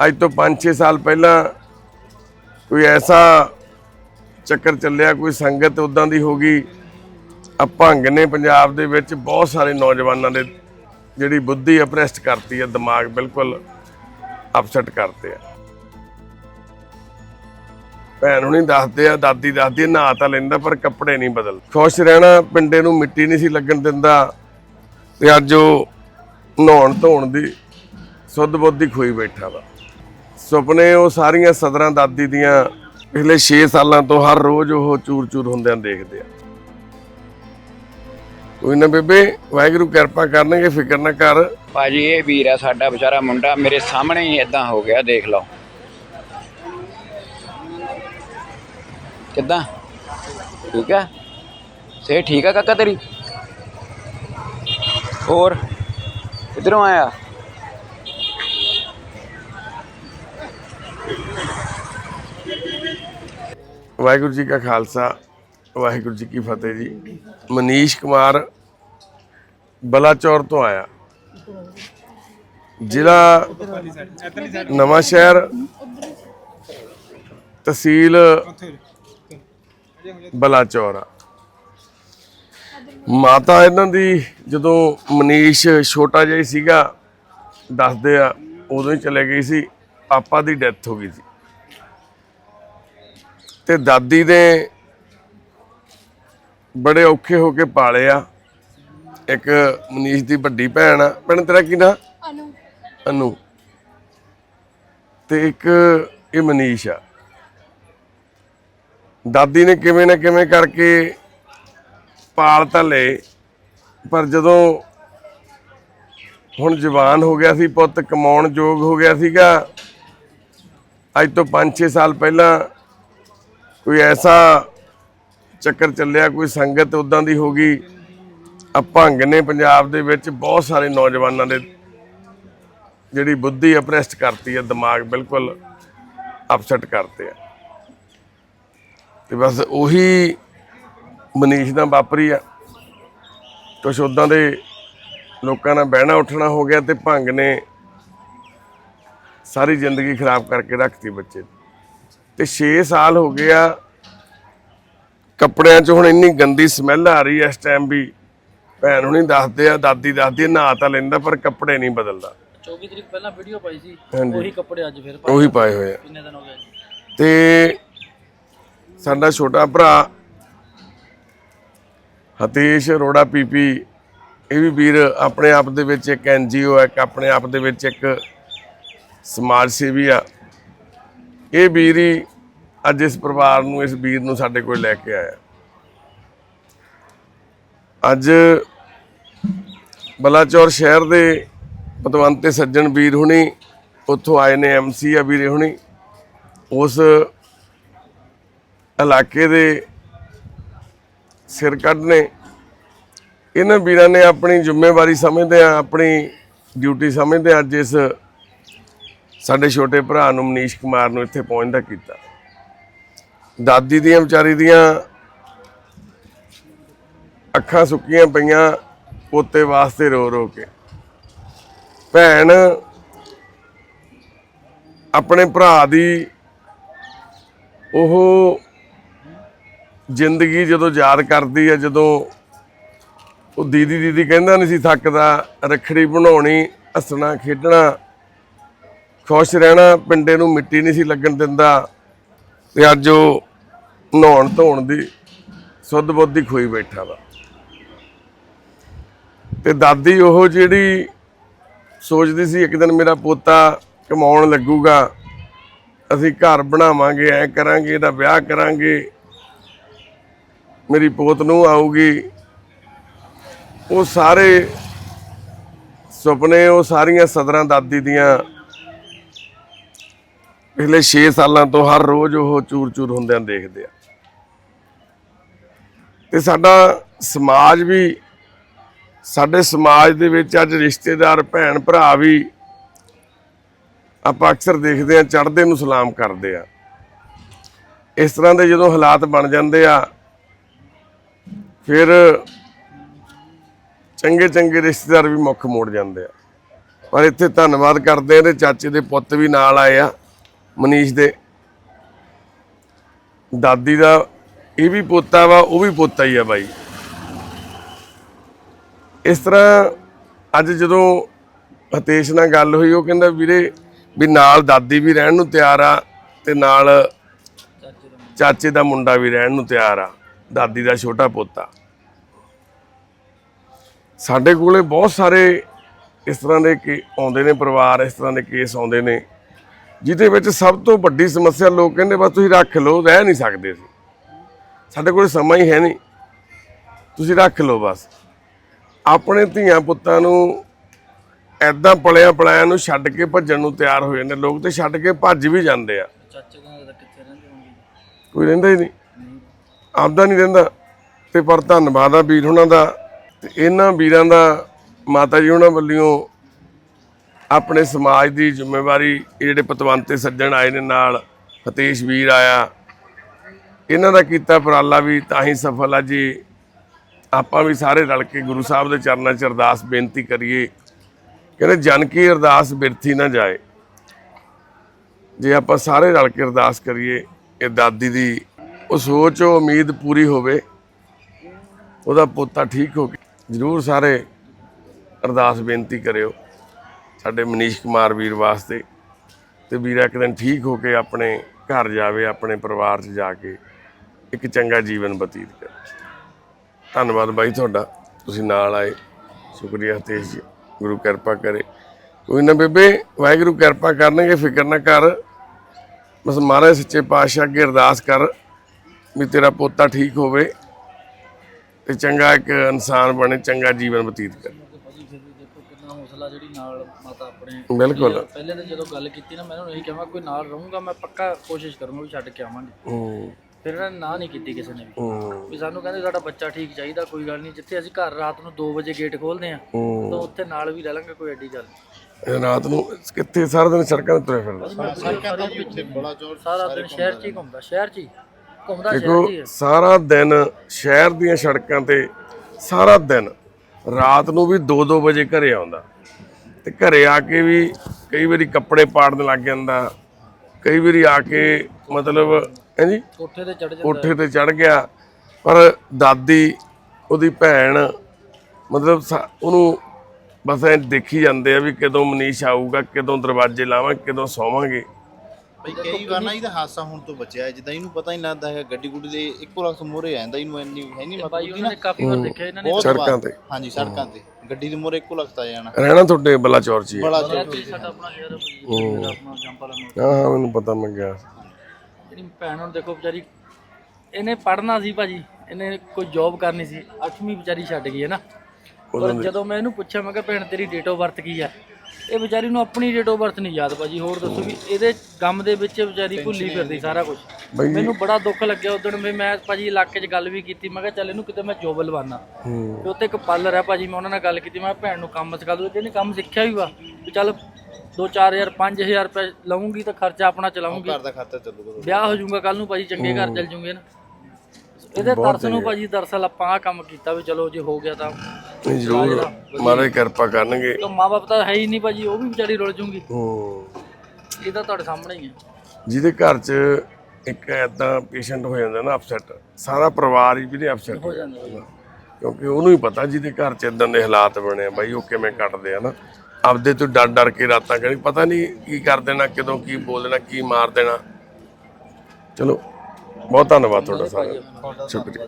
ਅੱਜ ਤੋਂ 5-6 ਸਾਲ ਪਹਿਲਾਂ ਕੋਈ ਐਸਾ ਚੱਕਰ ਚੱਲਿਆ ਕੋਈ ਸੰਗਤ ਉਦਾਂ ਦੀ ਹੋ ਗਈ। ਆ ਭੰਗ ਨੇ ਪੰਜਾਬ ਦੇ ਵਿੱਚ ਬਹੁਤ ਸਾਰੇ ਨੌਜਵਾਨਾਂ ਦੇ ਜਿਹੜੀ ਬੁੱਧੀ ਅਪਰੈਸਟ ਕਰਤੀ ਹੈ ਦਿਮਾਗ ਬਿਲਕੁਲ ਅਪਸੈਟ ਕਰਤੇ ਆ। ਭੈਣ ਹੁਣੀ ਦੱਸਦੇ ਆ ਦਾਦੀ ਦੱਸਦੀ ਆ, ਨਹਾ ਤਾਂ ਲੈਂਦਾ ਪਰ ਕੱਪੜੇ ਨਹੀਂ ਬਦਲ ਖੁਸ਼ ਰਹਿਣਾ ਪਿੰਡੇ ਨੂੰ ਮਿੱਟੀ ਨਹੀਂ ਸੀ ਲੱਗਣ ਦਿੰਦਾ ਤੇ ਅੱਜ ਉਹ ਨਹਾਉਣ ਧੋਣ ਦੀ ਸੁੱਧ ਬੁੱਧੀ ਖੋਈ ਬੈਠਾ ਵਾ। ਸੁਪਨੇ ਉਹ ਸਾਰੀਆਂ ਸਦਰਾਂ ਦਾਦੀ ਦੀਆਂ ਪਿਛਲੇ 6 ਸਾਲਾਂ ਤੋਂ ਹਰ ਰੋਜ਼ ਉਹ ਚੂਰ ਚੂਰ ਹੁੰਦਿਆਂ ਦੇਖਦੇ ਆ। ਕੋਈ ਨਾ ਬੇਬੇ, ਵਾਹਿਗੁਰੂ ਕਿਰਪਾ ਕਰਨਗੇ, ਫਿਕਰ ਨਾ ਕਰ। ਭਾਜੀ, ਇਹ ਵੀਰ ਆ, ਸਾਡਾ ਵਿਚਾਰਾ ਮੁੰਡਾ। ਮੇਰੇ ਸਾਹਮਣੇ ਹੀ ਇਦਾਂ ਹੋ ਗਿਆ, ਦੇਖ ਲਓ। ਕਿੱਦਾਂ? ਠੀਕ ਆ? ਸੇ ਠੀਕ ਆ ਕਾਕਾ ਤੇਰੀ? ਹੋਰ? ਕਿੱਧਰੋਂ ਆਇਆ? ਵਾਹਿਗੁਰੂ ਜੀ ਕਾ ਖਾਲਸਾ, ਵਾਹਿਗੁਰੂ ਜੀ ਕੀ ਫਤਿਹ ਜੀ। ਮਨੀਸ਼ ਕੁਮਾਰ ਬਲਾਚੌਰ ਤੋਂ ਆਇਆ। ਜ਼ਿਲ੍ਹਾ ਨਵਾਂ ਸ਼ਹਿਰ, ਤਹਿਸੀਲ ਬਲਾਚੌਰ ਆ। ਮਾਤਾ ਇਹਨਾਂ ਦੀ ਜਦੋਂ ਮਨੀਸ਼ ਛੋਟਾ ਜਿਹਾ ਸੀਗਾ, ਦੱਸਦੇ ਆ, ਉਦੋਂ ਹੀ ਚਲੇ ਗਈ ਸੀ ਪਾਪਾ ਦੀ ਡੈਥ ਹੋ ਗਈ ਸੀ। ਤੇ ਦਾਦੀ ਨੇ ਬੜੇ ਔਖੇ ਹੋ ਕੇ ਪਾਲੇ ਆ। ਇੱਕ ਮਨੀਸ਼ ਦੀ ਵੱਡੀ ਭੈਣ ਆ। ਭੈਣ ਤੇਰਾ ਕੀ ਨਾਂ? ਅਨੂ। ਅਨੂ। ਤੇ ਇੱਕ ਇਹ ਮਨੀਸ਼ ਆ। ਦਾਦੀ ਨੇ ਕਿਵੇਂ ਨਾ ਕਿਵੇਂ ਕਰਕੇ ਪਾਲ ਤਾਂ ਲਏ ਪਰ ਜਦੋਂ ਹੁਣ ਜਵਾਨ ਹੋ ਗਿਆ ਸੀ ਪੁੱਤ ਕਮਾਉਣ ਯੋਗ ਹੋ ਗਿਆ ਸੀਗਾ ਅੱਜ ਤੋਂ 5-6 ਸਾਲ ਪਹਿਲਾਂ ਕੋਈ ਐਸਾ ਚੱਕਰ ਚੱਲਿਆ, ਕੋਈ ਸੰਗਤ ਉਦਾਂ ਦੀ ਹੋ ਗਈ ਆ ਭੰਗ ਨੇ ਪੰਜਾਬ ਦੇ ਵਿੱਚ ਬਹੁਤ ਸਾਰੇ ਨੌਜਵਾਨਾਂ ਦੇ ਜਿਹੜੀ ਬੁੱਧੀ ਅਪਰੈਸਟ ਕਰਤੀ ਹੈ, ਦਿਮਾਗ ਬਿਲਕੁਲ ਅਪਸੈਟ ਕਰਤੇ ਆ ਤੇ ਬਸ ਉਹੀ ਮਨੀਸ਼ ਦਾ ਵਾਪਰੀ ਆ ਕੁਛ ਉਦਾਂ ਦੇ ਲੋਕਾਂ ਨਾਲ ਬਹਿਣਾ ਉੱਠਣਾ ਹੋ ਗਿਆ ਤੇ ਭੰਗ ਨੇ ਸਾਰੀ ਜ਼ਿੰਦਗੀ ਖਰਾਬ ਕਰਕੇ ਰੱਖਤੀ ਬੱਚੇ ਦੀ। ਤੇ 6 ਸਾਲ ਹੋ ਗਏ ਆ। ਕੱਪੜਿਆਂ 'ਚ ਹੁਣ ਇੰਨੀ ਗੰਦੀ ਸਮੈਲ ਆ ਰਹੀ ਐ ਇਸ ਟਾਈਮ ਵੀ। ਭੈਣ ਹੁਣੀ ਦੱਸਦੇ ਆ ਦਾਦੀ ਦੱਸਦੀ ਆ, ਨਹਾ ਤਾਂ ਲੈਂਦਾ ਪਰ ਕੱਪੜੇ ਨਹੀਂ ਬਦਲਦਾ। 24 ਤਰੀਕ ਪਹਿਲਾਂ ਵੀਡੀਓ ਪਾਈ ਸੀ ਹਾਂਜੀ। ਉਹੀ ਕੱਪੜੇ ਅੱਜ ਫਿਰ ਪਾਏ। ਉਹੀ ਪਾਏ ਹੋਏ ਆ। ਕਿੰਨੇ ਦਿਨ ਹੋ ਗਏ? ਜੀ? ਤੇ ਸਾਡਾ ਛੋਟਾ ਭਰਾ ਹਤੇਸ਼ ਅਰੋੜਾ ਪੀਪੀ ਇਹ ਵੀ ਵੀਰ ਆਪਣੇ ਆਪ ਦੇ ਵਿੱਚ ਇੱਕ ਐਨਜੀਓ ਹੈ ਇੱਕ ਆਪਣੇ ਆਪ ਦੇ ਵਿੱਚ ਇੱਕ ਸਮਾਜ ਸੇਵੀ ਆ। ਇਹ ਵੀਰ ਹੀ ਅੱਜ ਇਸ ਪਰਿਵਾਰ ਨੂੰ, ਇਸ ਵੀਰ ਨੂੰ ਸਾਡੇ ਕੋਲ ਲੈ ਕੇ ਆਇਆ। ਅੱਜ ਬਲਾਚੌਰ ਸ਼ਹਿਰ ਦੇ ਪਤਵੰਤ ਤੇ ਸੱਜਣ ਵੀਰ ਹੁਣੀ, ਉੱਥੋਂ ਆਏ ਨੇ ਐਮਸੀ ਆ ਵੀਰੇ ਹੁਣੀ। ਉਸ ਇਲਾਕੇ ਦੇ ਸਿਰ ਕੱਢ ਨੇ। ਇਹਨਾਂ ਵੀਰਾਂ ਨੇ ਆਪਣੀ ਜ਼ਿੰਮੇਵਾਰੀ ਸਮਝਦੇ ਆ, ਆਪਣੀ ਡਿਊਟੀ ਸਮਝਦੇ ਆ। ਅੱਜ ਇਸ ਸਾਡੇ ਛੋਟੇ ਭਰਾ ਨੂੰ ਮਨੀਸ਼ ਕੁਮਾਰ ਨੂੰ ਇੱਥੇ ਪਹੁੰਚਦਾ ਕੀਤਾ। ਦਾਦੀ ਦੀਆਂ, ਵਿਚਾਰੀ ਦੀਆਂ ਅੱਖਾਂ ਸੁੱਕੀਆਂ ਪਈਆਂ, ਪੋਤੇ ਵਾਸਤੇ ਰੋ ਰੋ ਕੇ। ਭੈਣ ਆਪਣੇ ਭਰਾ ਦੀ ਉਹ ਜ਼ਿੰਦਗੀ ਜਦੋਂ ਯਾਦ ਕਰਦੀ ਹੈ ਜਦੋਂ ਉਹ ਦੀਦੀ ਦੀਦੀ ਕਹਿੰਦਾ ਨਹੀਂ ਸੀ ਥੱਕਦਾ, ਰੱਖੜੀ ਬਣਾਉਣੀ, ਹੱਸਣਾ, ਖੇਡਣਾ ਖੁਸ਼ ਰਹਿਣਾ ਪਿੰਡੇ ਨੂੰ ਮਿੱਟੀ ਨਹੀਂ ਸੀ ਲੱਗਣ ਦਿੰਦਾ ਤੇ ਅੱਜ ਉਹ ਨਹਾਉਣ ਧੋਣ ਦੀ ਸੁੱਧ ਬੁੱਧ ਬੁੱਧੀ ਖੋਈ ਬੈਠਾ ਵਾ। ਤੇ ਦਾਦੀ ਉਹ ਜਿਹੜੀ ਸੋਚਦੀ ਸੀ ਇੱਕ ਦਿਨ ਮੇਰਾ ਪੋਤਾ ਕਮਾਉਣ ਲੱਗੂਗਾ, ਅਸੀਂ ਘਰ ਬਣਾਵਾਂਗੇ, ਐ ਕਰਾਂਗੇ, ਇਹਦਾ ਵਿਆਹ ਕਰਾਂਗੇ, ਮੇਰੀ ਪੋਤ ਨੂੰ ਆਊਗੀ। ਉਹ ਸਾਰੇ ਸੁਪਨੇ, ਉਹ ਸਾਰੀਆਂ ਸਦਰਾਂ ਦਾਦੀ ਦੀਆਂ ਪਿਛਲੇ 6 ਸਾਲਾਂ ਤੋਂ ਹਰ ਰੋਜ਼ ਉਹ ਚੂਰ ਚੂਰ ਹੁੰਦਿਆਂ ਦੇਖਦੇ ਆ। ਤੇ ਸਾਡਾ ਸਮਾਜ ਵੀ, ਸਾਡੇ ਸਮਾਜ ਦੇ ਵਿੱਚ ਅੱਜ ਰਿਸ਼ਤੇਦਾਰ, ਭੈਣ, ਭਰਾ ਵੀ ਆਪਾਂ ਅਕਸਰ ਦੇਖਦੇ ਆ, ਚੜ੍ਹਦੇ ਨੂੰ ਸਲਾਮ ਕਰਦੇ ਆ। ਇਸ ਤਰ੍ਹਾਂ ਦੇ ਜਦੋਂ ਹਾਲਾਤ ਬਣ ਜਾਂਦੇ ਆ, ਫਿਰ ਚੰਗੇ ਚੰਗੇ ਰਿਸ਼ਤੇਦਾਰ ਵੀ ਮੁੱਖ ਮੋੜ ਜਾਂਦੇ ਆ। ਪਰ ਇੱਥੇ ਧੰਨਵਾਦ ਕਰਦੇ ਆ ਇਹਦੇ ਚਾਚੇ ਦੇ ਪੁੱਤ ਵੀ ਨਾਲ ਆਏ ਆ। ਮਨੀਸ਼ ਦੇ। ਦਾਦੀ ਦਾ ਇਹ ਵੀ ਪੋਤਾ ਵਾ, ਉਹ ਵੀ ਪੋਤਾ ਹੀ ਆ ਬਾਈ। ਇਸ ਤਰ੍ਹਾਂ ਅੱਜ ਜਦੋਂ ਹਤੇਸ਼ ਨਾਲ ਗੱਲ ਹੋਈ, ਉਹ ਕਹਿੰਦਾ ਵੀਰੇ ਵੀ ਨਾਲ ਦਾਦੀ ਵੀ ਰਹਿਣ ਨੂੰ ਤਿਆਰ ਆ ਤੇ ਨਾਲ ਚਾਚੇ ਦਾ ਮੁੰਡਾ ਵੀ ਰਹਿਣ ਨੂੰ ਤਿਆਰ ਆ, ਦਾਦੀ ਦਾ ਛੋਟਾ ਪੋਤਾ। ਸਾਡੇ ਕੋਲੇ ਬਹੁਤ ਸਾਰੇ ਇਸ ਤਰ੍ਹਾਂ ਦੇ ਕੇ ਆਉਂਦੇ ਨੇ ਪਰਿਵਾਰ, ਇਸ ਤਰ੍ਹਾਂ ਦੇ ਕੇਸ ਆਉਂਦੇ ਨੇ। ਜਿਹਦੇ ਵਿੱਚ ਸਭ ਤੋਂ ਵੱਡੀ ਸਮੱਸਿਆ ਲੋਕ ਕਹਿੰਦੇ ਬਸ ਤੁਸੀਂ ਰੱਖ ਲਓ ਰਹਿ ਨਹੀਂ ਸਕਦੇ ਸੀ ਸਾਡੇ ਕੋਲ ਸਮਾਂ ਹੀ ਹੈ ਨਹੀਂ। ਤੁਸੀਂ ਰੱਖ ਲਓ ਬਸ। ਆਪਣੇ ਧੀਆਂ ਪੁੱਤਾਂ ਨੂੰ ਐਦਾਂ ਪਲਿਆਂ ਪਲਾਇਆਂ ਨੂੰ ਛੱਡ ਕੇ ਭੱਜਣ ਨੂੰ ਤਿਆਰ ਹੋ ਜਾਂਦੇ ਲੋਕ ਤੇ ਛੱਡ ਕੇ ਭੱਜ ਵੀ ਜਾਂਦੇ ਆ। ਕੋਈ ਰਹਿੰਦਾ ਹੀ ਨਹੀਂ। ਆਪਦਾ ਨਹੀਂ ਰਹਿੰਦਾ। ਤੇ ਪਰ ਧੰਨਵਾਦ ਆ ਵੀਰ ਹੁਣਾਂ ਦਾ। ਤੇ ਇਹਨਾਂ ਵੀਰਾਂ ਦਾ ਮਾਤਾ ਜੀ ਉਹਨਾਂ ਵੱਲੋਂ ਆਪਣੇ ਸਮਾਜ ਦੀ ਜ਼ਿੰਮੇਵਾਰੀ ਇਹ ਜਿਹੜੇ ਪਤਵੰਤੇ ਸੱਜਣ ਆਏ ਨੇ ਨਾਲ ਹਤੇਸ਼ ਵੀਰ ਆਇਆ। ਇਹਨਾਂ ਦਾ ਕੀਤਾ ਉਪਰਾਲਾ ਵੀ ਤਾਂ ਹੀ ਸਫਲ ਆ ਜੀ। ਆਪਾਂ ਵੀ ਸਾਰੇ ਰਲ ਕੇ ਗੁਰੂ ਸਾਹਿਬ ਦੇ ਚਰਨਾਂ 'ਚ ਅਰਦਾਸ ਬੇਨਤੀ ਕਰੀਏ, ਕਹਿੰਦੇ ਜਨ ਕੀ ਅਰਦਾਸ ਬਿਰਥੀ ਨਾ ਜਾਏ। ਜੇ ਆਪਾਂ ਸਾਰੇ ਰਲ ਕੇ ਅਰਦਾਸ ਕਰੀਏ, ਇਹ ਦਾਦੀ ਦੀ ਉਹ ਸੋਚ, ਉਹ ਉਮੀਦ ਪੂਰੀ ਹੋਵੇ, ਉਹਦਾ ਪੋਤਾ ਠੀਕ ਹੋ ਕੇ ਜਰੂਰ ਸਾਰੇ ਅਰਦਾਸ ਬੇਨਤੀ ਕਰਿਓ। ਸਾਡੇ ਮਨੀਸ਼ ਕੁਮਾਰ ਵੀਰ ਵਾਸਤੇ ਤੇ ਵੀਰ ਇੱਕ ਦਿਨ ਠੀਕ ਹੋ ਕੇ ਆਪਣੇ ਘਰ ਜਾਵੇ, ਆਪਣੇ ਪਰਿਵਾਰ 'ਚ ਜਾ ਕੇ ਇੱਕ ਚੰਗਾ ਜੀਵਨ ਬਤੀਤ ਕਰੇ। ਧੰਨਵਾਦ ਬਾਈ ਤੁਹਾਡਾ, ਤੁਸੀਂ ਨਾਲ ਆਏ। ਸ਼ੁਕਰੀਆ ਤੇਜ ਜੀ, ਗੁਰੂ ਕਿਰਪਾ ਕਰੇ। ਕੋਈ ਨਾ ਬੇਬੇ, ਵਾਹਿਗੁਰੂ ਕਿਰਪਾ ਕਰਨਗੇ, ਫਿਕਰ ਨਾ ਕਰ। ਬਸ ਮਹਾਰਾਜ ਸੱਚੇ ਪਾਤਸ਼ਾਹ ਅੱਗੇ ਅਰਦਾਸ ਕਰ ਵੀ ਤੇਰਾ ਪੋਤਾ ਠੀਕ ਹੋਵੇ ਤੇ ਚੰਗਾ ਇੱਕ ਇਨਸਾਨ ਬਣੇ, ਚੰਗਾ ਜੀਵਨ ਬਤੀਤ ਕਰੇ। ਹੌਸਲਾ ਜਿਹੜੀ ਨਾਲ ਮਾਤਾ ਆਪਣੇ ਬਿਲਕੁਲ। ਪਹਿਲੇ ਤਾਂ ਜਦੋਂ ਗੱਲ ਕੀਤੀ ਨਾ ਮੈਂ ਉਹਨੂੰ ਇਹੀ ਕਹਾਂ ਕੋਈ ਨਾਲ ਰਹੂੰਗਾ ਮੈਂ ਪੱਕਾ ਕੋਸ਼ਿਸ਼ ਕਰੂੰਗਾ ਵੀ ਛੱਡ ਕੇ ਆਵਾਂਗੇ। ਹੂੰ। ਫਿਰ ਇਹਨਾਂ ਨੇ ਨਾ ਨਹੀਂ ਕੀਤੀ ਕਿਸੇ ਨੇ ਵੀ। ਹੂੰ। ਵੀ ਸਾਨੂੰ ਕਹਿੰਦੇ ਸਾਡਾ ਬੱਚਾ ਠੀਕ ਚਾਹੀਦਾ ਕੋਈ ਗੱਲ ਨਹੀਂ ਜਿੱਥੇ ਅਸੀਂ ਘਰ ਰਾਤ ਨੂੰ 2 ਵਜੇ ਗੇਟ ਖੋਲਦੇ ਆ ਹੂੰ। ਤਾਂ ਉੱਥੇ ਨਾਲ ਵੀ ਲੈ ਲਾਂਗੇ ਕੋਈ ਐਡੀ ਗੱਲ ਰਾਤ ਨੂੰ ਕਿੱਥੇ ਸਾਰਾ ਦਿਨ ਸੜਕਾਂ ਤੇ ਤੁਰੇ ਫਿਰਦਾ ਸਾਰਾ ਦਿਨ ਸ਼ਹਿਰ 'ਚ ਹੀ ਘੁੰਮਦਾ ਸ਼ਹਿਰ 'ਚ ਹੀ। ਘੁੰਮਦਾ ਸ਼ਹਿਰ 'ਚ ਹੈ। ਸਾਰਾ ਦਿਨ ਸ਼ਹਿਰ ਦੀਆਂ ਸੜਕਾਂ ਤੇ ਸਾਰਾ ਦਿਨ। ਰਾਤ ਨੂੰ ਵੀ 2-2 ਵਜੇ ਘਰੇ ਆਉਂਦਾ। ਤੇ ਘਰੇ ਆ ਕੇ ਵੀ ਕਈ ਵਾਰੀ ਕੱਪੜੇ ਪਾੜਨ ਲੱਗ ਜਾਂਦਾ। ਕਈ ਵਾਰੀ ਆ ਕੇ ਮਤਲਬ ਹਾਂਜੀ ਕੋਠੇ ਤੇ ਚੜ ਜਾਂਦਾ। ਕੋਠੇ ਤੇ ਚੜ ਗਿਆ। ਪਰ ਦਾਦੀ ਉਹਦੀ ਭੈਣ ਮਤਲਬ ਉਹਨੂੰ ਬਸ ਐ ਦੇਖੀ ਜਾਂਦੇ ਆ ਵੀ ਕਦੋਂ ਮਨੀਸ਼ ਆਊਗਾ ਕਦੋਂ ਦਰਵਾਜ਼ੇ ਲਾਵਾਂ ਕਦੋਂ ਸੌਵਾਂਗੇ। ਬਈ ਕਈ ਵਾਰ ਨਾ ਇਹਦਾ ਹਾਦਸਾ ਹੁਣ ਤੋਂ ਬਚਿਆ ਜਿੱਦਾਂ ਇਹਨੂੰ ਪਤਾ ਹੀ ਨਹੀਂ ਲੱਗਦਾ ਗੱਡੀ ਗੁੱਡੀ ਦੇ ਇੱਕੋ ਲੱਖ ਮੋਰੇ ਆਂਦਾ ਇਹਨੂੰ ਇੰਨੀ ਹੈ ਨਹੀਂ ਬਾਈ ਮਤਲਬ ਉਹਨਾਂ ਨੇ ਕਾਫੀ ਵਾਰ ਦੇਖਿਆ ਇਹਨਾਂ ਨੇ ਸੜਕਾਂ ਤੇ। ਹਾਂਜੀ ਸੜਕਾਂ ਤੇ। ਗੱਡੀ ਦੇ ਮੋਰੇ ਇੱਕੋ ਲੱਖ ਆ ਜਾਣਾ। ਰਹਿਣਾ ਤੁਹਾਡੇ ਬਲਾਚੌਰ ਚ ਹੀ ਹੈ। ਬੜਾ ਸ਼ਹਿਰ ਚੌਕ 'ਚ ਹੀ। ਸਾਡਾ ਆਪਣਾ ਭਾਜੀ, ਮੇਰਾ ਆਪਣਾ ਜੰਪਾਲਾ ਮੋੜ। ਹਾਂ ਹਾਂ ਮੈਨੂੰ ਪਤਾ ਮੈਂ ਗਿਆ। ਜਿਹੜੀ ਭੈਣ ਹੁਣ ਦੇਖੋ ਵਿਚਾਰੀ ਇਹਨੇ ਪੜ੍ਹਨਾ ਸੀ ਭਾਜੀ ਇਹਨੇ ਕੋਈ ਜੌਬ ਕਰਨੀ ਸੀ 8ਵੀਂ ਵਿਚਾਰੀ ਛੱਡ ਗਈ ਹੈ ਨਾ। ਪਰ ਜਦੋਂ ਮੈਂ ਇਹਨੂੰ ਪੁੱਛਿਆ ਮੈਂ ਕਿਹਾ ਭੈਣ ਤੇਰੀ ਡੇਟ ਆਫ ਬਰਥ ਕੀ ਆ? ਇਹ ਵਿਚਾਰੀ ਨੂੰ ਆਪਣੀ ਡੇਟ ਆਫ ਬਰਥ ਨਹੀਂ ਯਾਦ ਭਾਜੀ ਹੋਰ ਦੱਸੋ ਵੀ ਇਹਦੇ ਗਮ ਦੇ ਵਿੱਚ ਵਿਚਾਰੀ ਭੁੱਲੀ ਫਿਰਦੀ ਸਾਰਾ ਕੁਝ ਬਈ ਮੈਨੂੰ ਬੜਾ ਦੁੱਖ ਲੱਗਿਆ ਉਦੋਂ ਵੀ ਮੈਂ ਭਾਜੀ ਇਲਾਕੇ 'ਚ ਗੱਲ ਵੀ ਕੀਤੀ ਮੈਂ ਕਿਹਾ ਚੱਲ ਇਹਨੂੰ ਕਿਤੇ ਮੈਂ ਜੋਬ ਲਵਾਨਾ ਹੂੰ। ਤੇ ਉੱਥੇ ਇੱਕ ਪਾਰਲਰ ਹੈ ਭਾਜੀ ਮੈਂ ਉਹਨਾਂ ਨਾਲ ਗੱਲ ਕੀਤੀ ਮੈਂ ਕਿਹਾ ਭੈਣ ਨੂੰ ਕੰਮ ਸਿਖਾ ਦੋ ਜਿਹਨੇ ਕੰਮ ਸਿੱਖਿਆ ਵੀ ਵਾ ਵੀ ਚੱਲ 2-4000 5000 ਰੁਪਏ ਲਵਾਂਗੀ ਤਾਂ ਖਰਚਾ ਆਪਣਾ ਚਲਾਉਂਗੀ ਘਰ ਦਾ ਖਾਤਾ ਚੱਲੂਗਾ। ਵਿਆਹ ਹੋ ਜਾਊਗਾ ਕੱਲ ਨੂੰ ਭਾਜੀ ਚੰਗੇ ਘਰ ਚੱਲ ਜੂਗੇ ਨਾ। ਇਹਦੇ ਤਰਸ ਨੂੰ ਭਾਜੀ ਦਰਸਲ ਆਪਾਂ ਆ ਕੰਮ ਕੀਤਾ ਵੀ ਚਲੋ ਜੇ ਹੋ ਗਿਆ ਤਾਂ ਨਹੀਂ ਜ਼ਰੂਰ। ਮਹਾਰਾਜ ਕਿਰਪਾ ਕਰਨਗੇ। ਤਾਂ ਮਾਪੇ ਤਾਂ ਹੈ ਹੀ ਨਹੀਂ ਭਾਜੀ ਉਹ ਵੀ ਵਿਚਾਰੀ ਰੁਲ ਜੂਗੀ। ਹੂੰ। ਇਹ ਤਾਂ ਤੁਹਾਡੇ ਸਾਹਮਣੇ ਹੀ ਹੈ। ਜਿਹਦੇ ਘਰ 'ਚ ਇੱਕ ਐਦਾਂ ਪੇਸ਼ੈਂਟ ਹੋ ਜਾਂਦਾ ਨਾ ਅਪਸੈਟ ਸਾਰਾ ਪਰਿਵਾਰ ਹੀ ਵੀ ਨਹੀਂ ਅਪਸੈਟ ਹੋ ਜਾਂਦਾ ਕਿਉਂਕਿ ਉਹਨੂੰ ਹੀ ਪਤਾ ਜਿਹਦੇ ਘਰ 'ਚ ਇਦਾਂ ਦੇ ਹਾਲਾਤ ਬਣੇ ਆ ਬਾਈ ਉਹ ਕਿਵੇਂ ਕੱਟਦੇ ਆ ਨਾ। ਆਪਦੇ ਤੋਂ ਡਰ ਡਰ ਕੇ ਰਾਤਾਂ ਕਰੀ ਪਤਾ ਨਹੀਂ ਕੀ ਕਰ ਦੇਣਾ ਕਦੋਂ ਕੀ ਬੋਲ ਦੇਣਾ ਕੀ ਮਾਰ ਦੇਣਾ। ਚਲੋ। ਬਹੁਤ ਧੰਨਵਾਦ ਤੁਹਾਡਾ ਸਾਰਾ ਸ਼ੁਕਰੀਆ।